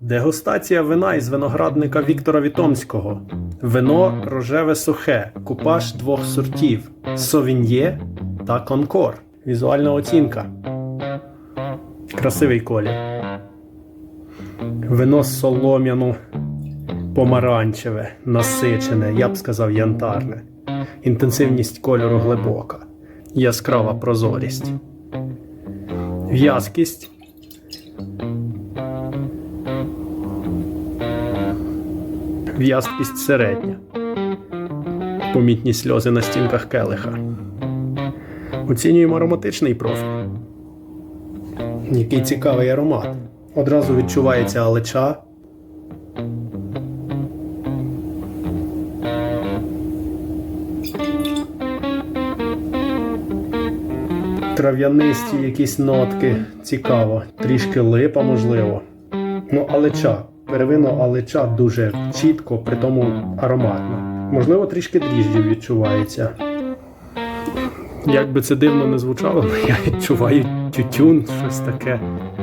Дегустація вина із виноградника Віктора Вітомського. Вино рожеве сухе, купаж двох сортів: Совін'є та Конкор. Візуальна оцінка. Красивий колір. Вино солом'яно помаранчеве, насичене, я б сказав, янтарне. Інтенсивність кольору глибока. Яскрава прозорість. В'язкість. В'язкість середня. Помітні сльози на стінках келиха. Оцінюємо ароматичний профіль. Який цікавий аромат. Одразу відчувається алеча. Трав'янисті якісь нотки. Цікаво. Трішки липа, можливо. Ну, алеча. Первинно алеча дуже чітко, при тому ароматно. Можливо, трішки дріжджів відчувається. Як би це дивно не звучало, я відчуваю тютюн, щось таке.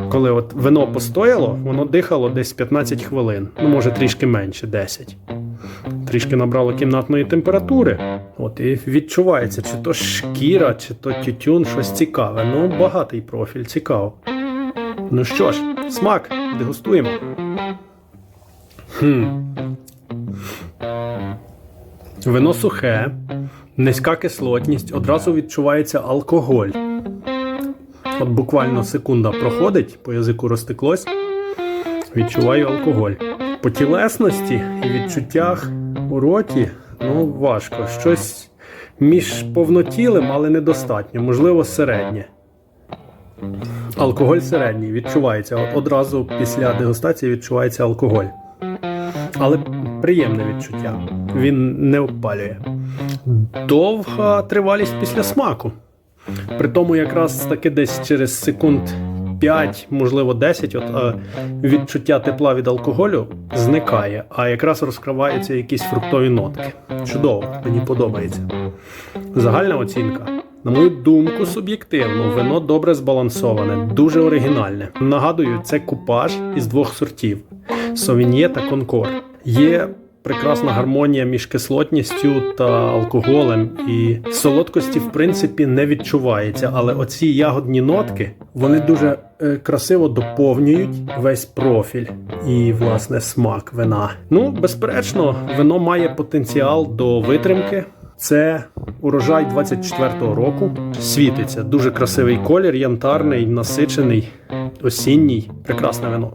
Коли от вино постояло, воно дихало десь 15 хвилин, ну може трішки менше 10. Трішки набрало кімнатної температури. От і відчувається, чи то шкіра, чи то тютюн, щось цікаве. Ну, багатий профіль, цікаво. Ну що ж, смак, дегустуємо. Хм. Вино сухе, низька кислотність, одразу відчувається алкоголь. От буквально секунда проходить, по язику розтеклось. Відчуваю алкоголь. По тілесності і відчуттях у роті ну, важко. Щось між повнотілим, але недостатньо, можливо, середнє. Алкоголь середній відчувається. Одразу після дегустації відчувається алкоголь. Але приємне відчуття. Він не обпалює. Довга тривалість після смаку. При тому якраз таки десь через секунд 5, можливо 10, от, е, відчуття тепла від алкоголю зникає, а якраз розкриваються якісь фруктові нотки. Чудово, мені подобається. Загальна оцінка. На мою думку, суб'єктивно, вино добре збалансоване, дуже оригінальне. Нагадую, це купаж із двох сортів: Совін'є та Конкор. Є прекрасна гармонія між кислотністю та алкоголем, і солодкості, в принципі, не відчувається. Але оці ягодні нотки вони дуже е, красиво доповнюють весь профіль і, власне, смак вина. Ну, безперечно, вино має потенціал до витримки. Це урожай 24-го року. Світиться дуже красивий колір, янтарний, насичений, осінній. Прекрасне вино.